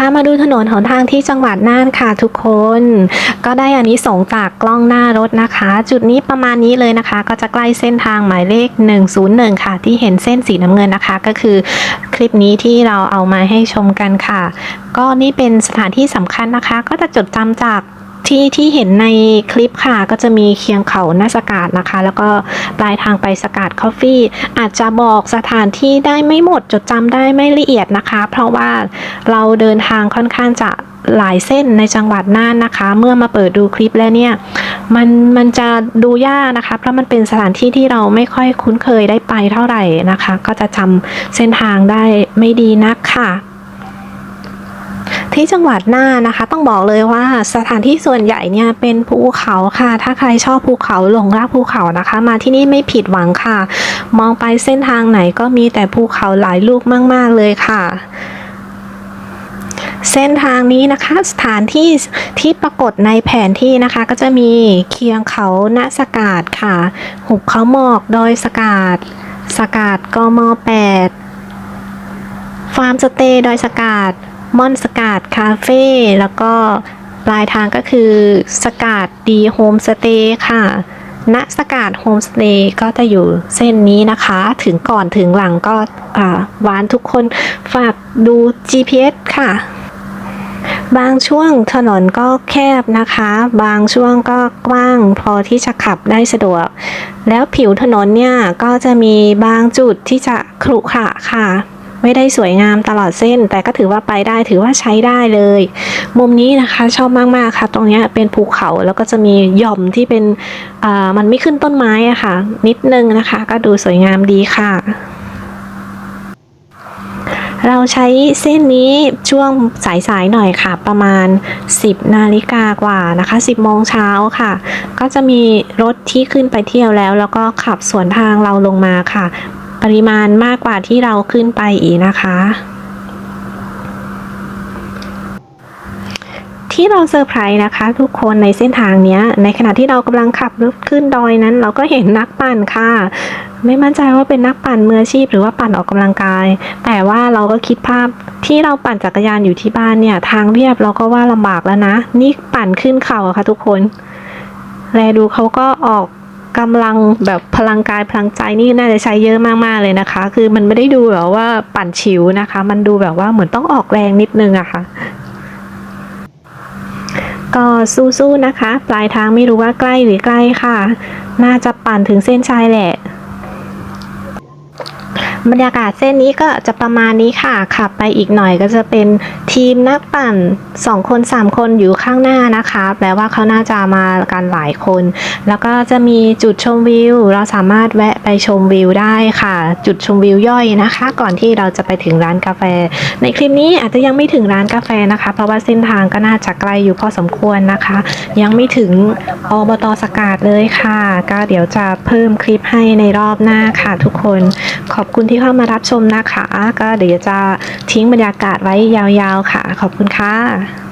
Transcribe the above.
พามาดูถนนหนทางที่จังหวัดน่านค่ะทุกคน ก็ได้อันนี้ส่งจากกล้องหน้ารถนะคะ จุดนี้ประมาณนี้เลยนะคะ ก็จะใกล้เส้นทางหมายเลข 101 ค่ะ ที่เห็นเส้นสีน้ำเงินนะคะ ก็คือคลิปนี้ที่เราเอามาให้ชมกันค่ะ ก็นี่เป็นสถานที่สำคัญนะคะ ก็จะจดจำจาก ที่ที่เห็นในคลิปค่ะก็จะมีเคียงเขาหน้าสกาดนะคะ แล้วก็ปลายทางไปสกาดคอฟฟี่ อาจจะบอกสถานที่ได้ไม่หมดจดจำได้ไม่ละเอียดนะคะ เพราะว่าเราเดินทางค่อนข้างจะหลายเส้นในจังหวัดน่านนะคะ เมื่อมาเปิดดูคลิปแล้วเนี่ยมันมันจะดูยากนะคะ เพราะมันเป็นสถานที่ที่เราไม่ค่อยคุ้นเคยได้ไปเท่าไหร่นะคะ ก็จะจำเส้นทางได้ไม่ดีนักค่ะ ที่จังหวัดน่านนะคะ ต้องบอกเลยว่าสถานที่ส่วนใหญ่เนี่ยเป็นภูเขาค่ะ ถ้าใครชอบภูเขาหลงรักภูเขานะคะ มาที่นี่ไม่ผิดหวังค่ะ มองไปเส้นทางไหนก็มีแต่ภูเขาหลายลูกมาก ๆ เลยค่ะเส้นทางนี้นะคะสถานที่ที่ปรากฏในแผนที่นะคะก็จะมีเคียงเขาณสกาดค่ะ หุบเขาหมอกดอยสกาดสกาดกม 8 ฟาร์มสเตย์ดอยสกาด มอนสกาดคาเฟ่แล้วก็ปลายทางก็คือสกาดดีโฮมสเตย์ค่ะ ณสกาดโฮมสเตย์ก็จะอยู่เส้นนี้นะคะ ถึงก่อนถึงหลังก็อ่าหวานทุกคนฝากดู GPS ค่ะ บางช่วงถนนก็แคบนะคะ บางช่วงก็กว้างพอที่จะขับได้สะดวก แล้วผิวถนนเนี่ยก็จะมีบางจุดที่จะขรุขระค่ะ ไม่ได้สวยงามตลอดเส้น แต่ก็ถือว่าไปได้ถือว่าใช้ได้เลย มุมนี้นะคะชอบมากๆค่ะ ตรงนี้เป็นภูเขาแล้วก็จะมีหย่อมที่เป็นอ่ามันไม่ขึ้นต้นไม้อะค่ะ นิดนึงนะคะ ก็ดูสวยงามดีค่ะเราใช้เส้นนี้ช่วงสายๆหน่อยค่ะ ประมาณ 10 นาฬิกากว่านะคะ 10 โมงเช้าค่ะ ก็จะมีรถที่ขึ้นไปเที่ยวแล้ว แล้วก็ขับสวนทางเราลงมาค่ะ ปริมาณมากกว่าที่เราขึ้นไปอีกนะคะ ที่เราเซอร์ไพรส์นะคะ ทุกคนในเส้นทางนี้ในขณะที่เรากำลังขับรถขึ้นดอยนั้น เราก็เห็นนักปั่นค่ะไม่มั่นใจว่าเป็นนักปั่นมืออาชีพหรือว่าปั่นออกกำลังกาย แต่ว่าเราก็คิดภาพที่เราปั่นจักรยานอยู่ที่บ้านเนี่ย ทางเรียบเราก็ว่าลำบากแล้วนะ นี่ปั่นขึ้นเขาอะค่ะทุกคน แลดูเขาก็ออก กำลังแบบพลังกายพลังใจนี่น่าจะใช้เยอะมากๆเลยนะคะ คือมันไม่ได้ดูแบบว่าปั่นฉิวนะคะ มันดูแบบว่าเหมือนต้องออกแรงนิดนึงอะค่ะก็สู้ๆนะคะ ปลายทางไม่รู้ว่าใกล้หรือไกลค่ะ น่าจะปั่นถึงเส้นชัยแหละ บรรยากาศเส้นนี้ก็จะประมาณนี้ค่ะ ขับไปอีกหน่อยก็จะเป็นทีมนักปั่น 2 คน 3 คนอยู่ข้างหน้านะคะ แปลว่าเขาน่าจะมากันหลายคน แล้วก็จะมีจุดชมวิว เราสามารถแวะไปชมวิวได้ค่ะ จุดชมวิวย่อยนะคะ ก่อนที่เราจะไปถึงร้านกาแฟ ในคลิปนี้อาจจะยังไม่ถึงร้านกาแฟนะคะ เพราะว่าเส้นทางก็น่าจะไกลอยู่พอสมควรนะคะ ยังไม่ถึงอบตสกาดเลยค่ะ ก็เดี๋ยวจะเพิ่มคลิปให้ในรอบหน้าค่ะ ทุกคนขอบคุณที่ที่เข้ามารับชมนะคะ ก็เดี๋ยวจะทิ้งบรรยากาศไว้ยาวๆค่ะ ขอบคุณค่ะ